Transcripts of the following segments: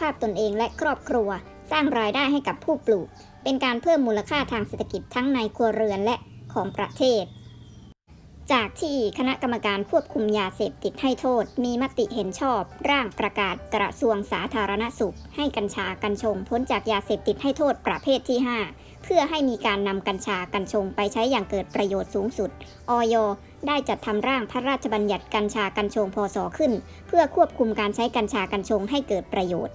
ภาพตนเองและครอบครัว สร้างรายได้ให้กับผู้ปลูก เป็นการเพิ่มมูลค่าทางเศรษฐกิจทั้งในครัวเรือนและของประเทศ จากที่คณะกรรมการควบคุมยาเสพติดให้โทษ มีมติเห็นชอบ ร่างประกาศกระทรวงสาธารณสุข ให้กัญชากัญชงพ้นจากยาเสพติดให้โทษประเภทที่ 5 เพื่อให้มีการนำกัญชากัญชงไปใช้อย่างเกิดประโยชน์สูงสุดออย ได้จัดทำร่างพระราชบัญญัติกัญชากัญชงพศขึ้น เพื่อควบคุมการใช้กัญชากัญชงให้เกิดประโยชน์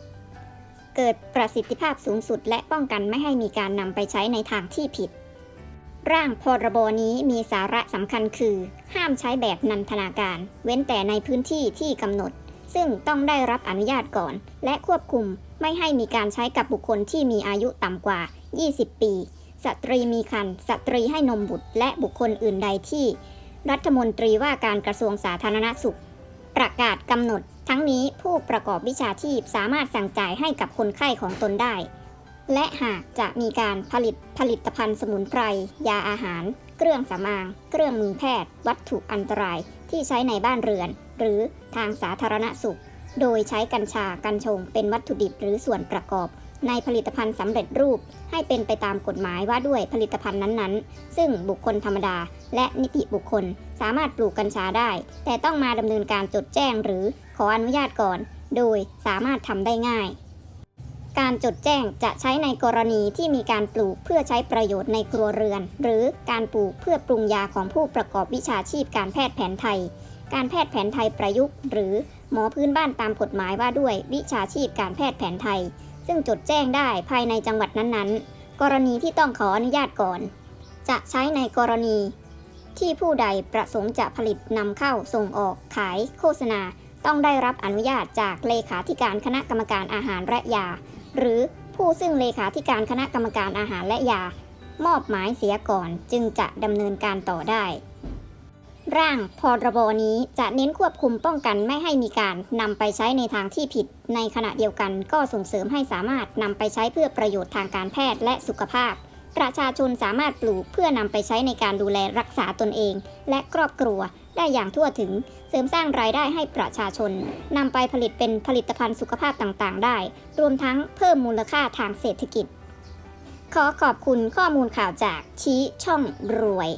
เกิดประสิทธิภาพสูงสุด และป้องกันไม่ให้มีการนำไปใช้ในทางที่ผิด ร่างพรบนี้มีสาระสำคัญคือ ห้ามใช้แบบนันทนาการ เว้นแต่ในพื้นที่ที่กำหนด ซึ่งต้องได้รับอนุญาตก่อน และควบคุมไม่ให้มีการใช้กับบุคคลที่มีอายุต่ำกว่า 20 ปี สตรีมีครรภ์สตรีให้นมบุตรและบุคคลอื่นใดที่ รัฐมนตรีว่าการกระทรวงสาธารณสุข ประกาศกำหนด ทั้งนี้ผู้ประกอบวิชาชีพสามารถสั่งจ่ายให้กับคนไข้ของตนได้ และหากจะมีการผลิตผลิตภัณฑ์สมุนไพร ยาอาหาร เครื่องสำอาง เครื่องมือแพทย์ วัตถุอันตรายที่ใช้ในบ้านเรือน หรือทางสาธารณสุข โดยใช้กัญชากัญชงเป็นวัตถุดิบหรือส่วนประกอบ ในผลิตภัณฑ์สำเร็จรูปให้เป็นไปตามกฎหมายว่าด้วยผลิตภัณฑ์นั้นๆ ซึ่งบุคคลธรรมดา และนิติบุคคลสามารถปลูกกัญชาได้ แต่ต้องมาดำเนินการจดแจ้งหรือขออนุญาตก่อน โดยสามารถทำได้ง่าย การจดแจ้งจะใช้ในกรณีที่มีการปลูกเพื่อใช้ประโยชน์ในครัวเรือน หรือการปลูกเพื่อปรุงยาของผู้ประกอบวิชาชีพการแพทย์แผนไทย การแพทย์แผนไทยประยุกต์ หรือหมอพื้นบ้านตามกฎหมายว่าด้วยวิชาชีพการแพทย์แผนไทย ซึ่งจดแจ้งได้ภายในจังหวัดนั้นๆ กรณีที่ต้องขออนุญาตก่อน จะใช้ในกรณี ที่ผู้ใดประสงค์จะผลิตนำเข้าส่งออกขายโฆษณาต้องได้รับอนุญาตจากเลขาธิการคณะกรรมการอาหารและยา หรือผู้ซึ่งเลขาธิการคณะกรรมการอาหารและยา มอบหมายเสียก่อนจึงจะดำเนินการต่อได้ ร่างพรบนี้จะเน้นควบคุมป้องกันไม่ให้มีการนำไปใช้ในทางที่ผิด ในขณะเดียวกันก็ส่งเสริมให้สามารถนำไปใช้เพื่อประโยชน์ทางการแพทย์และสุขภาพ ประชาชนสามารถปลูกเพื่อนำไปใช้ในการดูแลรักษาตนเอง และครอบครัวได้อย่างทั่วถึง เสริมสร้างรายได้ให้ประชาชนนำไปผลิตเป็นผลิตภัณฑ์สุขภาพต่างๆ ได้ รวมทั้งเพิ่มมูลค่าทางเศรษฐกิจ ขอขอบคุณข้อมูลข่าวจากชี้ช่องรวย